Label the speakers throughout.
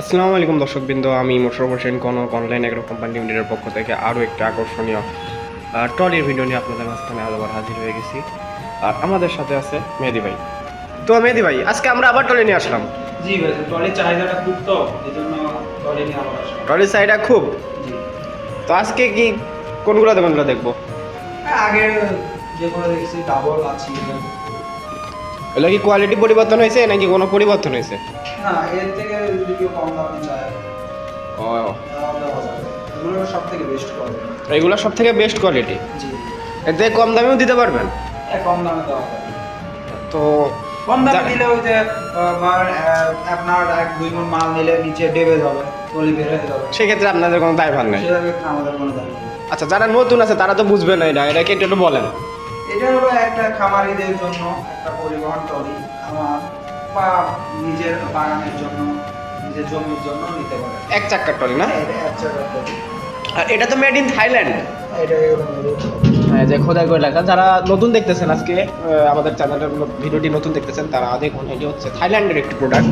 Speaker 1: আসসালামু আলাইকুম দর্শকবৃন্দ আমি Mosharraf Hossain Konok online agro company লিমিটেডের পক্ষ থেকে আরও একটা আকর্ষণীয় ট্রলির ভিডিও নিয়ে আপনাদের মাঝখানে আবার হাজির হয়ে গেছি। আর আমাদের সাথে আছে মেহেদি ভাই। তো মেহেদি ভাই আজকে আমরা আবার ট্রলি নিয়ে আসলাম।
Speaker 2: জি ভাই ট্রলির চাহিদাটা খুব তো এই জন্য ট্রলি নিয়ে আবার
Speaker 1: ট্রলির সাইডটা খুব? তো আজকে কি কোনগুলো কোনগুলো দেখব?
Speaker 2: হ্যাঁ, আগে যেগুলো দেখছি ডাবল আছে
Speaker 1: এগুলো। কি কোয়ালিটি পরিবর্তন হয়েছে নাকি কোনো পরিবর্তন হয়েছে?
Speaker 2: না এর থেকে যদি কেউ কম দামে চায়
Speaker 1: ও।
Speaker 2: তাহলে দেওয়া যাবে এগুলো সব থেকে বেস্ট কোয়ালিটি
Speaker 1: এগুলো সব থেকে বেস্ট কোয়ালিটি
Speaker 2: জি।
Speaker 1: এতে কম দামেও দিতে পারবেন?
Speaker 2: হ্যাঁ, কম দামে দেওয়া যাবে
Speaker 1: তো
Speaker 2: কম দামে দিলে ওই যে আপনার এক দুই মন মাল নিলে নিচে ডেবে যাবে ট্রলি বের হয়ে যাবে।
Speaker 1: সেক্ষেত্রে আপনাদের কোনো দায়ভার নেই?
Speaker 2: সেটার ক্ষেত্রে আমাদের কোনো দাবি
Speaker 1: আচ্ছা যারা নতুন আছে তারা তো বুঝবে না এটা। এটাকে একটু একটু বলেন।
Speaker 2: এটা হলো একটা খামারিদের জন্য একটা পরিবহন ট্রলি আমার বা নিজের বাগানের জন্য নিজের জমির জন্য নিতে পারে।
Speaker 1: এক চাক্কার টলি না?
Speaker 2: এটা এক চাকার ট্রলি।
Speaker 1: আর এটা তো মেড ইন থাইল্যান্ড
Speaker 2: এটা
Speaker 1: হ্যাঁ যে খোদাই করে লেখা যারা নতুন দেখতেছেন আজকে আমাদের চ্যানেলের ভিডিওটি নতুন দেখতেছেন তারা দেখুন এটি হচ্ছে থাইল্যান্ডের একটি প্রোডাক্ট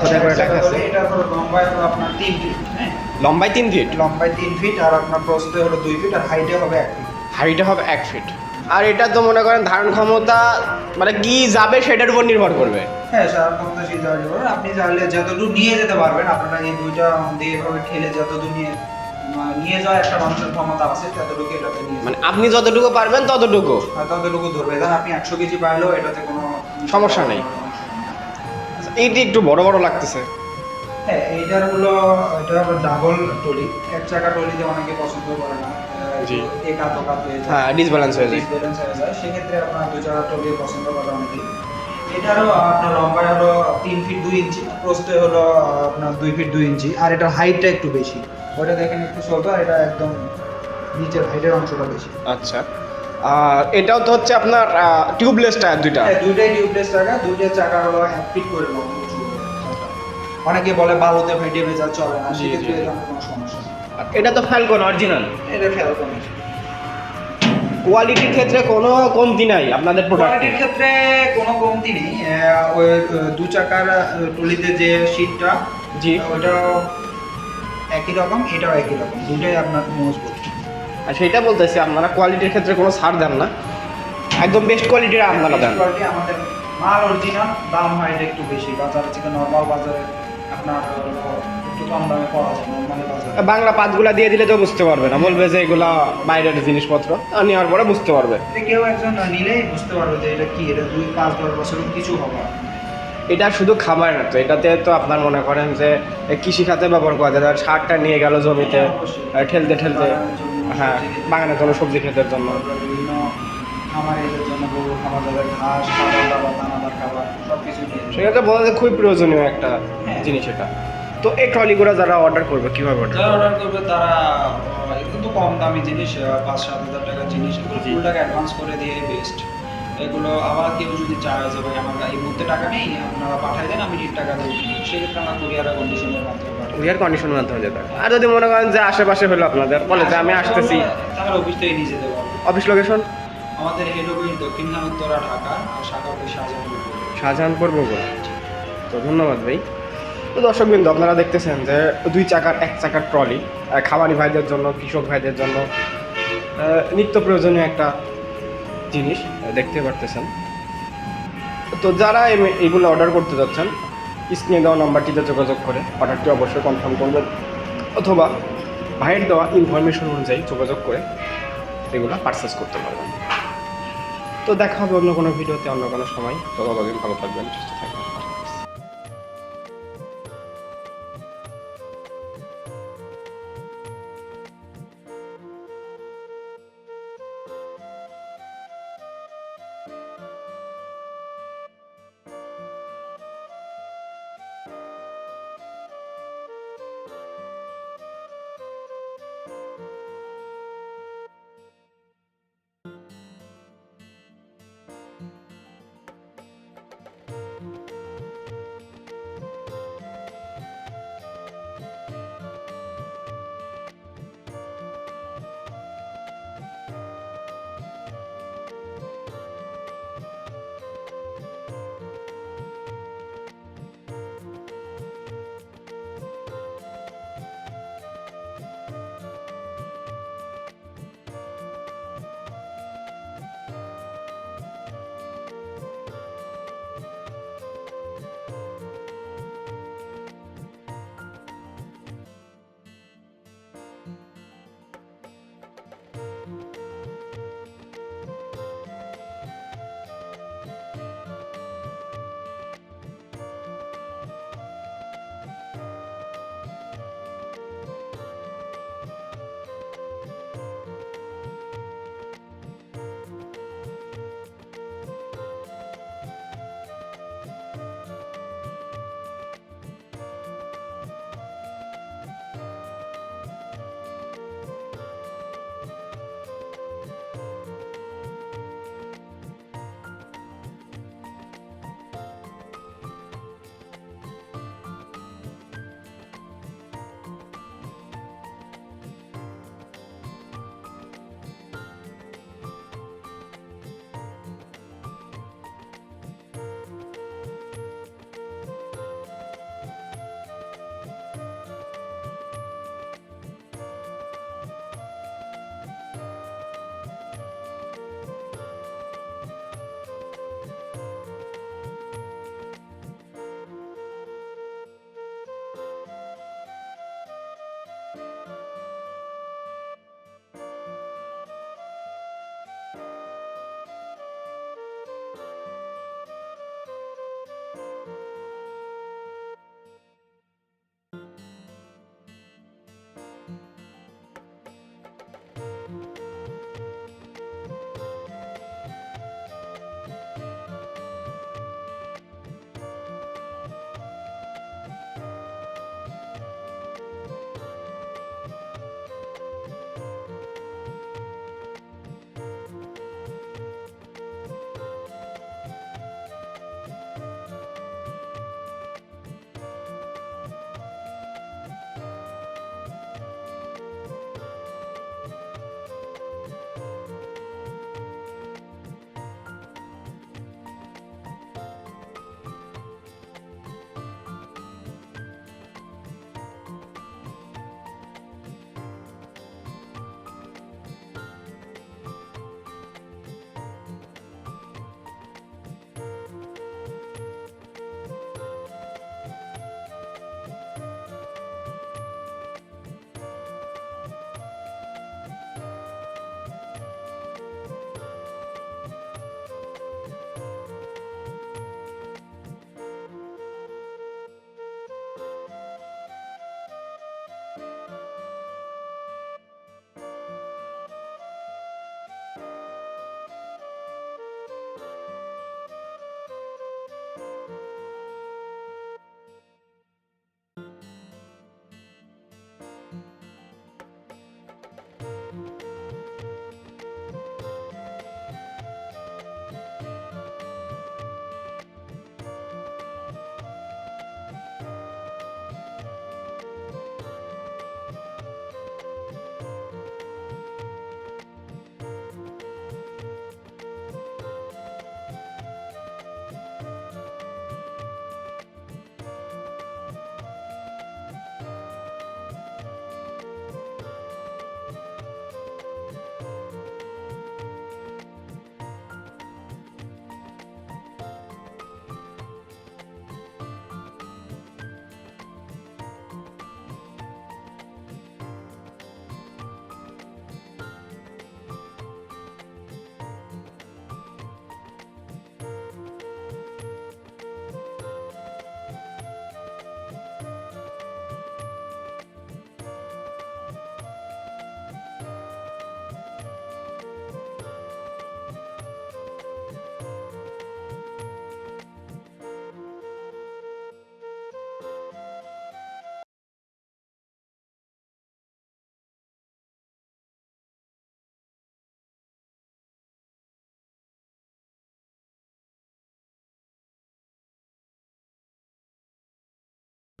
Speaker 1: খোদাই করে লেখা আছে।
Speaker 2: এটা লম্বায় হলো আপনার তিন ফিট হ্যাঁ?
Speaker 1: লম্বায় তিন ফিট
Speaker 2: লম্বায় তিন ফিট আর আপনার প্রস্থে হলো দুই ফিট আর হাইটে হবে এক ফিট
Speaker 1: হাইটে হবে এক ফিট আর এটা তো মনে করেন ধারণ ক্ষমতা মানে কি যাবে সেটার উপর নির্ভর করবে।
Speaker 2: হ্যাঁ সারা ক্ষমতা সিদ্ধ হয়ে যাবে। আপনি চাইলে যতদূর নিয়ে যেতে পারবেন আপনারা এই দুইটা দিয়ে এভাবে ঠেলে যতদূর নিয়ে নিয়ে যাওয়ার একটা মানুষের ক্ষমতা আছে ততটুকু এটাতে নিয়ে
Speaker 1: মানে আপনি যতটুকু পারবেন ততটুকু।
Speaker 2: আর ততটুকু ধরবে। ধর আপনি একশো কেজি পাইলেও এটাতে কোনো
Speaker 1: সমস্যা নেই। আচ্ছা, এইটি একটু বড় বড় লাগতেছে।
Speaker 2: হ্যাঁ এইটার হলো এটা হলো ডাবল টলি। এক চাকা টলিতে অনেকে পছন্দ করে না।
Speaker 1: জি।
Speaker 2: একা তোকা হয়ে যায়।
Speaker 1: হ্যাঁ ডিসব্যালেন্স হয়ে যায়।
Speaker 2: ডিসব্যালেন্স হয়ে যায়। সেক্ষেত্রে আপনার দুই চাকা টলি পছন্দ করে অনেকেই। এটারও আপনার লম্বায় হলো তিন ফিট দুই ইঞ্চি প্রস্থে হলো আপনার দুই ফিট দুই ইঞ্চি আর এটার হাইটটা একটু বেশি। ওটা দেখেন একটু ছোট আর এটা একদম নিচের হাইটের অংশটা বেশি।
Speaker 1: আচ্ছা। আর এটাও তো হচ্ছে আপনার টিউবলেস টায়ার দুইটা?
Speaker 2: হ্যাঁ দুইটাই টিউবলেস চাকা দুইটা চাকা হলো এক ফিট করে লম্ব। অনেকে বলে বালুতে ফেটে ভেজা চলে না সেক্ষেত্রে কোনো সমস্যা
Speaker 1: এটা তো ফ্যালকন অরিজিনাল
Speaker 2: এটা খেয়াল করুন
Speaker 1: কোয়ালিটির ক্ষেত্রে কোনো কমতি নাই আপনাদের প্রোডাক্টে
Speaker 2: কোয়ালিটির ক্ষেত্রে কোনো কমতি নেই। ওই দু চাকার আহ, ট্রলিতে যে সিটটা
Speaker 1: জি।
Speaker 2: ওইটাও একই রকম এটাও একই রকম। দুটোই আপনার মজবুত
Speaker 1: আর সেটা বলতেছি আপনারা কোয়ালিটির ক্ষেত্রে কোনো ছাড় দেন না। একদম বেস্ট কোয়ালিটির আপনারা দেন।
Speaker 2: কোয়ালিটি আমাদের মাল অরিজিনাল দাম হয় এটা একটু বেশি। বাজারে থেকে নর্মাল বাজারে আপনার
Speaker 1: বাংলা পাতগুলা দিয়ে দিলে তো বুঝতে পারবে না। বলবে যে এগুলা বাইরের জিনিসপত্র। নেওয়ার পরে বুঝতে পারবে।
Speaker 2: কেউ একজন নিলেই বুঝতে পারবে যে এটা কি এটা দুই পাঁচ দশ বছর কিছু হবে।
Speaker 1: এটা শুধু খাবার না তো এটাতে তো আপনার মনে করেন যে কৃষি খাতে ব্যবহার করা যায়। সারটা নিয়ে গেল জমিতে ঠেলতে ঠেলতে। হ্যাঁ। বাগানের জন্য সবজি ক্ষেতের জন্য। সেক্ষেত্রে বলা যায় খুবই প্রয়োজনীয় একটা
Speaker 2: হ্যাঁ।
Speaker 1: জিনিস এটা। তো এই ট্রলিগুলো যারা অর্ডার করবে কীভাবে অর্ডার
Speaker 2: যারা অর্ডার করবে তারা কিন্তু কম দামি জিনিস পাঁচ সাত হাজার টাকার জিনিস এগুলো ফুল টাকা অ্যাডভান্স করে দিয়ে বেস্ট এগুলো আবার কেউ যদি চায় যে ভাই আমার এই মুহূর্তে টাকা নেই আপনারা পাঠাই দেন আমি টাকা দিয়ে দিই। সেক্ষেত্রে আমরা কুরিয়ারের কন্ডিশনের মাধ্যমে পাঠাই
Speaker 1: উইয়ার কন্ডিশন মাধ্যমে যেতে হবে। আর যদি মনে করেন যে আশেপাশে হলো আপনাদের বলে যে আমি আসতেছি।
Speaker 2: তাহলে অফিস থেকে নিয়ে যেতে পারব।
Speaker 1: অফিস লোকেশন
Speaker 2: আমাদের হেড অফিস দক্ষিণ খানোত্তরা ঢাকা আর শাখা অফিস শাহজাহানপুর।
Speaker 1: শাহজাহানপুর বগুড়া। তো ধন্যবাদ ভাই। তো দর্শকবৃন্দ, আপনারা দেখতেছেন যে দুই চাকার, এক চাকার ট্রলি খামারি ভাইদের জন্য, কৃষক ভাইদের জন্য নিত্য প্রয়োজনীয় একটা জিনিস দেখতে পারতেছেন। তো যারা এগুলো অর্ডার করতে যাচ্ছেন স্ক্রিনে দেওয়া নাম্বারটিতে যোগাযোগ করে, অর্ডারটি অবশ্যই কনফার্ম করবেন, অথবা ভাইয়ের দেওয়া ইনফরমেশন অনুযায়ী যোগাযোগ করে এগুলো পারচেস করতে পারবেন। তো দেখা হবে অন্য কোনো ভিডিওতে, অন্য কোনো সময়। ততদিন ভালো থাকবেন, সুস্থ থাকবেন।